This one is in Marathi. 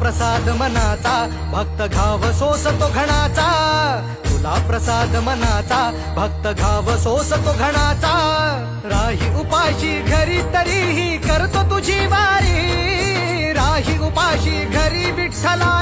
प्रसाद मनाचा भक्त घाव सोसतो घणाचा. तुला प्रसाद मनाचा भक्त घाव सोसतो घणाचा. राही उपाशी घरी तरीही करतो तुझी वा राही उपाशी घरी विठ्ठला. रीत तुझी न्यारी